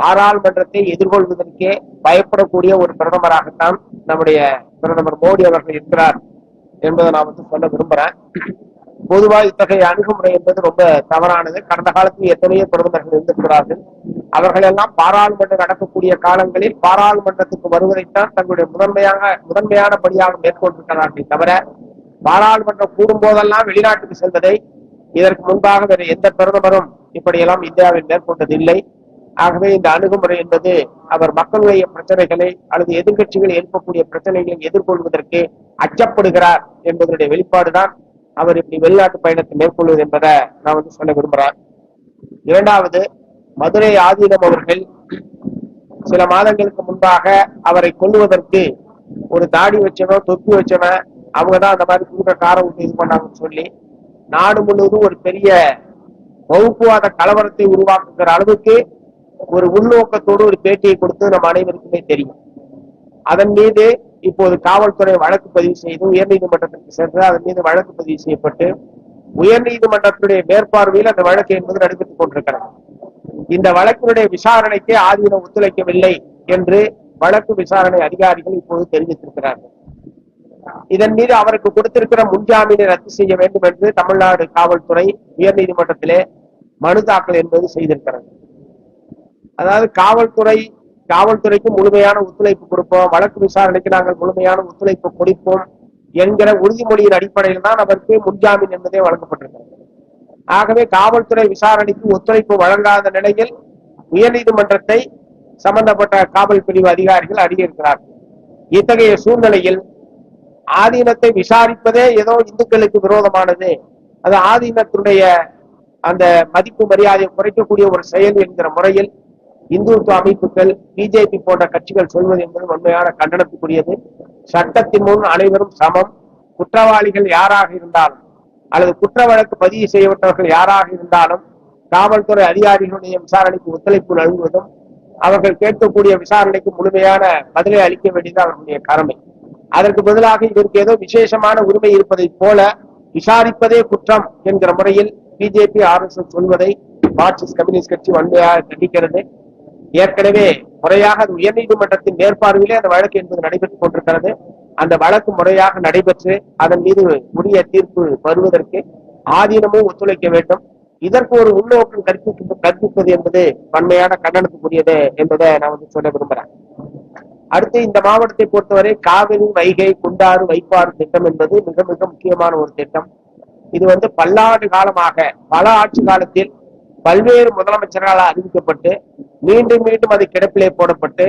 பாராளுமன்றத்தை எதிர்கொள்வதற்கே பயப்படக்கூடிய ஒரு பிரதமராகத்தான் நம்முடைய பிரதமர் மோடி அவர்கள் இருக்கிறார் என்பதை நான் வந்து சொல்ல விரும்புறேன். பொதுவாக இத்தகைய அணுகுமுறை என்பது ரொம்ப தவறானது. கடந்த காலத்தில் எத்தனையோ பிரதமர்கள் இருந்திருக்கிறார்கள். அவர்கள் எல்லாம் பாராளுமன்றம் நடக்கக்கூடிய காலங்களில் பாராளுமன்றத்துக்கு வருவதைத்தான் தங்களுடைய முதன்மையாக முதன்மையான படியாக மேற்கொண்டிருக்கிறார்கள் தவிர பாராளுமன்றம் கூடும் போதெல்லாம் வெளிநாட்டுக்கு செல்வதை இதற்கு முன்பாக வேறு எந்த பிரதமரும் இப்படியெல்லாம் இந்தியாவில் மேற்கொண்டதில்லை. ஆகவே இந்த அணுகுமுறை என்பது அவர் மக்களுடைய பிரச்சனைகளை அல்லது எதிர்கட்சிகள் எழுப்பக்கூடிய பிரச்சனைகளை எதிர்கொள்வதற்கு அச்சப்படுகிறார் என்பதனுடைய வெளிப்பாடுதான் அவர் இப்படி வெளிநாட்டு பயணத்தை மேற்கொள்வது என்பதை நான் வந்து சொல்ல விரும்புகிறேன். இரண்டாவது மதுரை ஆதீனம் அவர்கள் சில மாதங்களுக்கு முன்பாக அவரை கொல்லுவதற்கு ஒரு தாடி வச்சவன் தொப்பி வச்சவன் அவங்கதான் அந்த மாதிரி கூட்ட காரை விட்டு இது பண்ணாங்கன்னு சொல்லி நாடு முழுவதும் ஒரு பெரிய வகுப்புவாத கலவரத்தை உருவாக்குகிற அளவுக்கு ஒரு உள்நோக்கத்தோடு ஒரு பேட்டியை கொடுத்து நம்ம அனைவருக்குமே தெரியும். அதன் மீது இப்போது காவல்துறை வழக்கு பதிவு செய்து உயர்நீதிமன்றத்திற்கு சென்று அதன் மீது வழக்கு பதிவு செய்யப்பட்டு உயர்நீதிமன்றத்தினுடைய மேற்பார்வையில் அந்த வழக்கு என்பது நடைபெற்றுக் கொண்டிருக்கிறது. இந்த வழக்கினுடைய விசாரணைக்கு ஆதீனம் ஒத்துழைக்கவில்லை என்று வழக்கு விசாரணை அதிகாரிகள் இப்போது தெரிவித்திருக்கிறார்கள். இதன் மீது அவருக்கு கொடுத்திருக்கிற முன்ஜாமீனை ரத்து செய்ய வேண்டும் என்று தமிழ்நாடு காவல்துறை உயர்நீதிமன்றத்திலே மனு தாக்கல் என்பது செய்திருக்கிறது. அதாவது காவல்துறை காவல்துறைக்கு முழுமையான ஒத்துழைப்பு கொடுப்போம். வழக்கு விசாரணைக்கு நாங்கள் முழுமையான ஒத்துழைப்பு கொடுப்போம் என்கிற உறுதிமொழியின் அடிப்படையில் தான் அவருக்கு முன்ஜாமீன் என்பதே வழங்கப்பட்டிருக்கிறது. ஆகவே காவல்துறை விசாரணைக்கு ஒத்துழைப்பு வழங்காத நிலையில் உயர்நீதிமன்றத்தை சம்பந்தப்பட்ட காவல் பிரிவு அதிகாரிகள் அடியிருக்கிறார்கள். இத்தகைய சூழ்நிலையில் ஆதீனத்தை விசாரிப்பதே ஏதோ இந்துக்களுக்கு விரோதமானது. அது ஆதீனத்தினுடைய அந்த மதிப்பு மரியாதையை குறைக்கக்கூடிய ஒரு செயல் என்கிற முறையில் இந்துத்துவ அமைப்புகள் பிஜேபி போன்ற கட்சிகள் சொல்வது என்பது உண்மையான கண்டனத்துக்குரியது. சட்டத்தின் முன் அனைவரும் சமம். குற்றவாளிகள் யாராக இருந்தாலும் அல்லது குற்ற வழக்கு பதிவு செய்யப்பட்டவர்கள் யாராக இருந்தாலும் காவல்துறை அதிகாரிகளுடைய விசாரணைக்கு ஒத்துழைப்பு நல்குவதும் அவர்கள் கேட்கக்கூடிய விசாரணைக்கு முழுமையான பதிலை அளிக்க வேண்டியது அவர்களுடைய கடமை. அதற்கு பதிலாக இதற்கு ஏதோ விசேஷமான உரிமை இருப்பதைப் போல விசாரிப்பதே குற்றம் என்கிற முறையில் பிஜேபி ஆர்எஸ்எஸ் சொல்வதை மார்க்சிஸ்ட் கம்யூனிஸ்ட் கட்சி வன்மையாக கண்டிக்கிறது. ஏற்கனவே முறையாக அது உயர்நீதிமன்றத்தின் மேற்பார்வையிலே அந்த வழக்கு என்பது நடைபெற்றுக் கொண்டிருக்கிறது. அந்த வழக்கு முறையாக நடைபெற்று அதன் மீது உரிய தீர்ப்பு வருவதற்கு ஆதீனமும் ஒத்துழைக்க வேண்டும். இதற்கு ஒரு உள்நோக்கம் கற்பிக்க கற்பிப்பது என்பது வன்மையான கண்டனத்துக்குரியது என்பதை நான் வந்து சொல்ல விரும்புறேன். அடுத்து இந்த மாவட்டத்தை பொறுத்தவரை காவிரி வைகை குண்டாறு வைப்பாறு திட்டம் என்பது மிக மிக முக்கியமான ஒரு திட்டம். இது வந்து பல்லாண்டு காலமாக பல ஆட்சி காலத்தில் பல்வேறு முதலமைச்சர்களால் அறிவிக்கப்பட்டு மீண்டும் மீண்டும் அது கிடப்பிலே போடப்பட்டு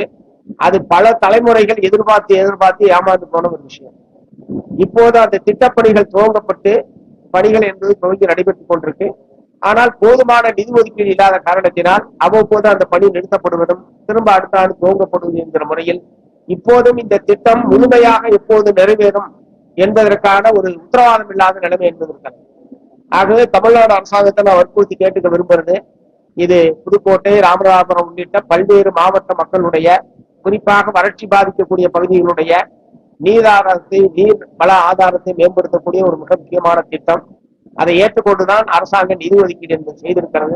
அது பல தலைமுறைகள் எதிர்பார்த்து எதிர்பார்த்து ஏமாந்து போன ஒரு விஷயம். இப்போது அந்த திட்டப்பணிகள் துவங்கப்பட்டு பணிகள் என்பது துவங்கி நடைபெற்றுக் கொண்டிருக்கு. ஆனால் போதுமான நிதி ஒதுக்கீடு இல்லாத காரணத்தினால் அவ்வப்போது அந்த பணி நிறுத்தப்படுவதும் திரும்ப அடுத்த ஆண்டு துவங்கப்படுவது என்கிற முறையில் இப்போதும் இந்த திட்டம் முழுமையாக எப்போது நிறைவேறும் என்பதற்கான ஒரு உத்தரவாதம் இல்லாத நிலைமை என்பது இருக்கிறது. ஆகவே தமிழ்நாடு அரசாங்கத்தை நான் வற்புறுத்தி கேட்டுக்க விரும்புறது இது புதுக்கோட்டை ராமநாதபுரம் உள்ளிட்ட பல்வேறு மாவட்ட மக்களுடைய குறிப்பாக வறட்சி பாதிக்கக்கூடிய பகுதிகளுடைய நீராதாரத்தை நீர் வள ஆதாரத்தை மேம்படுத்தக்கூடிய ஒரு மிக முக்கியமான திட்டம். அதை ஏற்றுக்கொண்டுதான் அரசாங்கம் நிதி ஒதுக்கீடு என்பது செய்திருக்கிறது.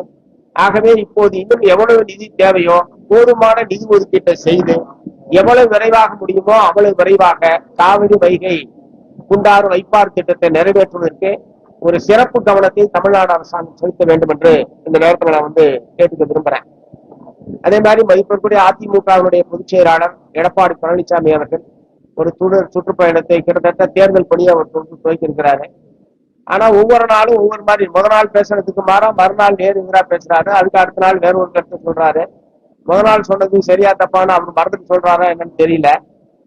ஆகவே இப்போது இன்னும் எவ்வளவு நிதி தேவையோ போதுமான நிதி ஒதுக்கீட்டை செய்து எவ்வளவு விரைவாக முடியுமோ அவ்வளவு விரைவாக காவிரி வைகை குண்டாறு வைப்பார் திட்டத்தை நிறைவேற்றுவதற்கு ஒரு சிறப்பு கவனத்தை தமிழ்நாடு அரசாங்கம் செலுத்த வேண்டும் என்று இந்த நேரத்தில் நான் வந்து கேட்டுக்க விரும்புறேன். அதே மாதிரி மதிப்பிற்குரிய அதிமுகவினுடைய பொதுச் செயலாளர் எடப்பாடி பழனிசாமி அவர்கள் ஒரு துணர் சுற்றுப்பயணத்தை கிட்டத்தட்ட தேர்தல் பணியை அவர் தொடர்ந்து துவக்கியிருக்கிறாரு. ஆனா ஒவ்வொரு நாளும் ஒவ்வொரு மாதிரி முத நாள் பேசுறதுக்கு மாறா மறுநாள் நேரு எதிரா பேசுறாரு. அதுக்கு அடுத்த நாள் வேறு ஒரு கருத்து சொல்றாரு. முத நாள் சொன்னது சரியா தப்பான்னு அவர் மறந்துட்டு சொல்றாரா என்னன்னு தெரியல.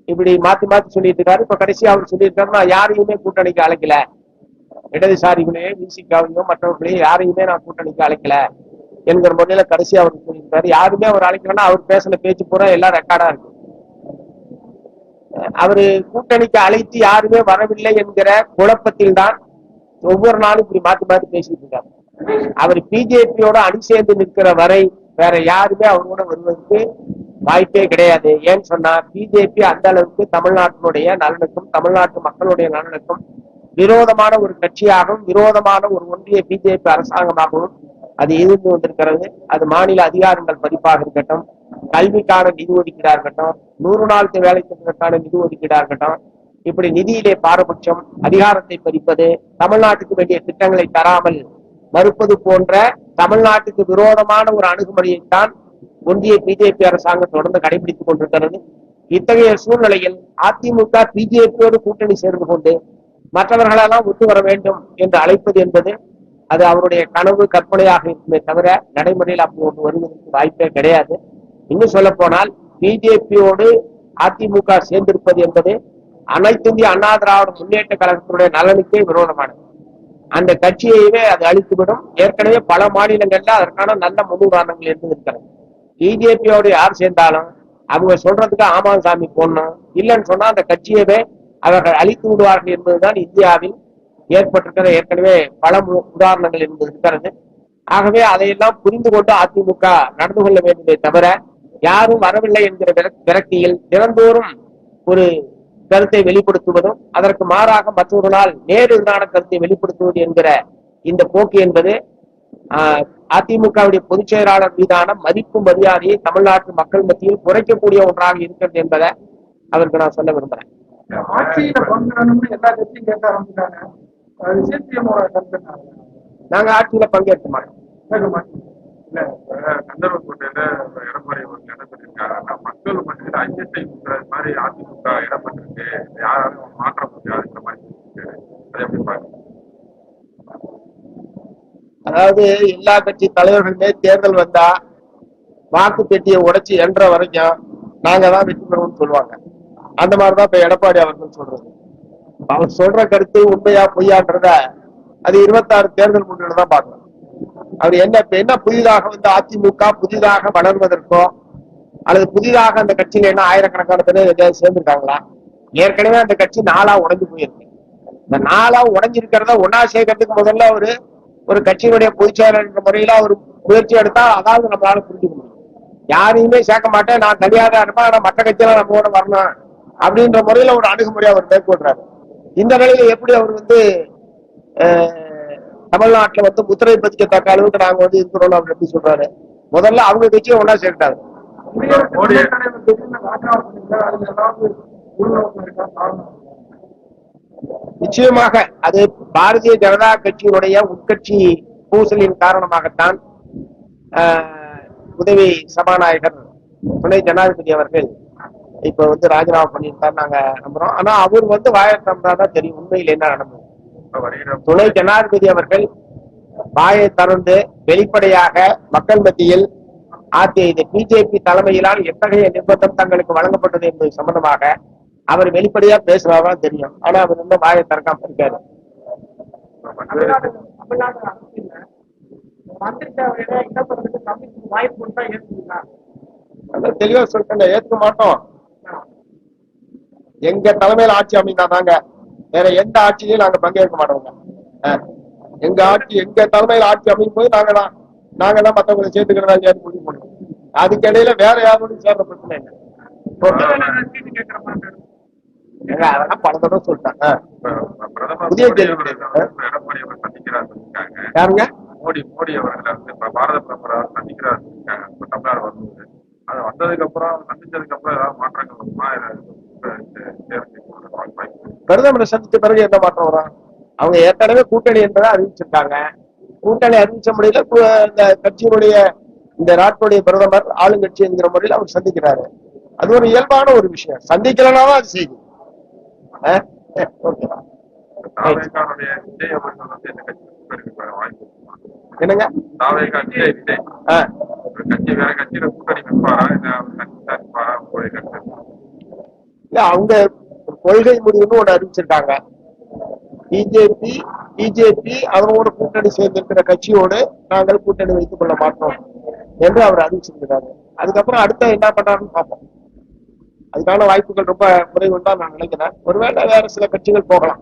இப்படி மாத்தி மாத்தி சொல்லிட்டு இருக்காரு. இப்ப கடைசியா அவர் சொல்லியிருக்காரு நான் யாரையுமே கூட்டணிக்கு அழைக்கல. இடதுசாரிகளையோ விசிகாவையும் மற்றவர்களையும் யாரையுமே நான் கூட்டணிக்கு அழைக்கல என்கிற முறையில கடைசி அவர் கூறியிருக்காரு. யாருமே அவர் அழைக்கலன்னா அவர் பேசின பேச்சு பூரா எல்லாம் ரெக்கார்டா இருக்கு. அவரு கூட்டணிக்கு அழைத்து யாருமே வரவில்லை என்கிற குழப்பத்தில் தான் ஒவ்வொரு நாளும் இப்படி மாத்தி மாத்தி பேசிட்டு இருக்காரு. அவர் பிஜேபியோட அணி சேர்ந்து நிற்கிற வரை வேற யாருமே அவரோட வருவதற்கு வாய்ப்பே கிடையாது. ஏன்னு சொன்னா பிஜேபி அந்த அளவுக்கு தமிழ்நாட்டினுடைய நலனுக்கும் தமிழ்நாட்டு மக்களுடைய நலனுக்கும் விரோதமான ஒரு கட்சியாகவும் விரோதமான ஒரு ஒன்றிய பிஜேபி அரசாங்கமாகவும் அது எதிர்ந்து வந்திருக்கிறது. அது மாநில அதிகாரங்கள் பதிப்பாக இருக்கட்டும் கல்விக்கான நிதி ஒதுக்கீடா இருக்கட்டும் நூறு நாள் வேலை திட்டத்திற்கான நிதி ஒதுக்கீடா இருக்கட்டும் இப்படி நிதியிலே பாரபட்சம் அதிகாரத்தை பறிப்பது தமிழ்நாட்டுக்கு வேண்டிய திட்டங்களை தராமல் மறுப்பது போன்ற தமிழ்நாட்டுக்கு விரோதமான ஒரு அணுகுமுறையைத்தான் ஒன்றிய பிஜேபி அரசாங்கம் தொடர்ந்து கடைபிடித்துக் கொண்டிருக்கிறது. இத்தகைய சூழ்நிலையில் அதிமுக பிஜேபியோடு கூட்டணி சேர்ந்து கொண்டு மற்றவர்களெல்லாம் ஒத்து வர வேண்டும் என்று அழைப்பது என்பது அது அவருடைய கனவு கற்பனையாக இருக்குமே தவிர நடைமுறையில் அப்படி ஒன்று வருவதற்கு வாய்ப்பே கிடையாது. இன்னும் சொல்ல போனால் பிஜேபியோடு அதிமுக சேர்ந்திருப்பது என்பது அனைத்து இந்திய அண்ணா திராவிட முன்னேற்ற கழகத்தினுடைய நலனுக்கே விரோதமானது. அந்த கட்சியையே அது அழித்துவிடும். ஏற்கனவே பல மாநிலங்கள்ல அதற்கான நல்ல முன்னுதாரணங்கள் இருந்து இருக்கிறது. பிஜேபியோட யார் சேர்ந்தாலும் அவங்க சொல்றதுக்கு ஆமாசாமி போடணும். இல்லைன்னு சொன்னா அந்த கட்சியவே அவர்கள் அழித்து விடுவார்கள் என்பதுதான் இந்தியாவில் ஏற்பட்டிருக்கிற ஏற்கனவே பல மு- உதாரணங்கள் என்பது இருக்கிறது ஆகவே அதையெல்லாம் புரிந்து கொண்டு அதிமுக நடந்து கொள்ள வேண்டுமே தவிர யாரும் வரவில்லை என்கிற விரக்தியில் தினந்தோறும் ஒரு கருத்தை வெளிப்படுத்துவதும் அதற்கு மாறாக மற்றொருநாள் நேர் எதிரான கருத்தை வெளிப்படுத்துவது என்கிற இந்த போக்கு என்பது ஆஹ், அதிமுகவுடைய பொதுச் செயலாளர் மீதான மதிப்பு மரியாதையை தமிழ்நாட்டு மக்கள் மத்தியில் குறைக்கக்கூடிய ஒன்றாக இருக்கிறது என்பதை அவருக்கு நான் சொல்ல விரும்புறேன். ஆட்சியில பங்கேறணும்னு எல்லா கட்சியும் கேட்க ஆரம்பிச்சாங்க. அது சிபிஎம்மோட கருத்து? நாங்க ஆட்சியில பங்கேற்க மாட்டோம். கேட்க மாட்டீங்க இல்ல கந்தர்வக்கோட்டையில எடப்பாடி அவர்கள் என்ன பண்ணிருக்காருன்னா மக்கள் மத்தியில் ஐயத்தை கொடுக்குறது மாதிரி அதிமுக இடம்பெற்றிருக்கு யாராலும் மாற்ற முடியாதுங்கிற மாதிரி சொல்லியிருக்காரு. அதை எப்படி பாருங்க அதாவது எல்லா கட்சி தலைவர்களுமே தேர்தல் வந்தா வாக்கு பெட்டியை உடைச்சு என்ற வரைக்கும் நாங்க தான் வெற்றி பெறுவோம்னு சொல்லுவாங்க. அந்த மாதிரிதான் இப்ப எடப்பாடி அவர்கள் சொல்றது. அவர் சொல்ற கருத்து உண்மையா பொய்யான்றத அது இருபத்தாறு தேர்தல் முன்னாடி தான் பார்க்கணும். அவர் என்ன இப்ப என்ன புதிதாக வந்து அதிமுக புதிதாக வளர்வதற்கோ அல்லது புதிதாக அந்த கட்சியில என்ன ஆயிரக்கணக்கான பேர் எங்கேயாவது சேர்ந்திருக்காங்களா? ஏற்கனவே அந்த கட்சி நாளா உடஞ்சு போயிருக்கு. இந்த நாளா உடஞ்சிருக்கிறத ஒன்னா சேர்க்கறதுக்கு முதல்ல ஒரு ஒரு கட்சியினுடைய பொதுச் செயலர் முறையில ஒரு முயற்சி எடுத்தா அதாவது நம்மளால புரிஞ்சுக்க முடியும். யாரையுமே சேர்க்க மாட்டேன் நான் தனியாக தான் இருப்பேன் ஆனா மற்ற கட்சியெல்லாம் நம்ம கூட வரணும். அப்படின்ற முறையில ஒரு அணுகுமுறை அவர் மேற்கொள்றாரு. இந்த நிலையில எப்படி அவர் வந்து தமிழ்நாட்டுல வந்து முத்திரை பதிக்கத்தக்க அளவுக்கு நாங்க வந்து இருக்கிறோம் அவர் எப்படி சொல்றாரு? முதல்ல அவங்க கட்சியை ஒன்னா காரணம் நிச்சயமாக அது பாரதிய ஜனதா கட்சியினுடைய உட்கட்சி பூசலின் காரணமாகத்தான் உதவி சபாநாயகர் துணை ஜனாதிபதி அவர்கள் இப்ப வந்து ராஜினாமா பண்ணியிருக்காரு நாங்க நம்புறோம். ஆனா அவர் வந்து வாயத்தம்னா தான் தெரியும். உண்மையில் என்ன நடந்தது? துணை ஜனாதிபதி அவர்கள் வாயை திறந்து வெளிப்படையாக மக்கள் மத்தியில் ஆத்திய இது பிஜேபி தலைமையிலால் எத்தகைய நிர்பந்தம் தங்களுக்கு வழங்கப்பட்டது என்பது சம்பந்தமாக அவர் வெளிப்படையா பேசுறதான் தெரியும். ஆனா அவர் வந்து வாயை திறக்காம இருக்காரு. தமிழ்நாடு தமிழ்நாடு அரசியல்ல மந்திரி சேவையில இடம்பெறதுக்கு கமிஷன் வாய்ப்பு கொடுத்தா ஏற்றுக்கலாம் அதான் தெளிவா சொல்லிட்டேன் ஏத்துக்க மாட்டோம் எங்க தலைமையில ஆட்சி அமைந்தாதாங்க வேற எந்த ஆட்சியிலையும் நாங்க பங்கேற்க மாட்டோங்க. எங்க ஆட்சி எங்க தலைமையில ஆட்சி அமையும் போது நாங்க தான் நாங்க தான் மத்தவங்களை சேர்த்துக்கிறதா இல்லையான்னு முடிவு பண்ணுவோம் அதுக்கு இடையில வேற யாரோடையும் சேர்ற பிரச்சனை இல்லை. அதெல்லாம் பல தடவை சொல்லிட்டாங்க. புதிய கேள்வி எடப்பாடி அவர் சந்திக்கிறார் யாருங்க? மோடி மோடி அவர்களை வந்து இப்ப பாரத பிரதமர் அவர் சந்திக்கிறார் தமிழ்நாடு வரும்போது அது வந்ததுக்கு அப்புறம் சந்திச்சதுக்கு அப்புறம் ஏதாவது மாற்றங்கள் வருமா இல்ல இப்ப இந்த தேர்தலுக்கு ஒரு வாய்ப்பு இருக்கு. பிரதமரை சந்திச்ச பிறகு என்ன மாற்றம் வரும்? அவங்க ஏற்கனவே கூட்டணி என்பதை அறிவிச்சிருக்காங்க. கூட்டணி அறிவிச்ச முறையில இந்த கட்சியினுடைய இந்த நாட்டுடைய பிரதமர் ஆளுங்கட்சி என்கிற முறையில் அவர் சந்திக்கிறாரு. அது ஒரு இயல்பான ஒரு விஷயம். சந்திக்கலனாலும் அது செய்தி? என்னங்க? அவங்க கொள்கை முடிவுன்னு ஒண்ணு அறிவிச்சிருக்காங்க. பிஜேபி பிஜேபி அதனோட கூட்டணி சேர்ந்திருக்கிற கட்சியோடு நாங்கள் கூட்டணி வைத்துக் கொள்ள மாட்டோம் என்று அவர் அறிவிச்சிருக்கிறாரு. அதுக்கப்புறம் அடுத்த என்ன பண்றாருன்னு பார்ப்போம். அதுக்கான வாய்ப்புகள் ரொம்ப குறைவுன்னு தான் நான் நினைக்கிறேன். ஒருவேளை வேற சில கட்சிகள் போகலாம்.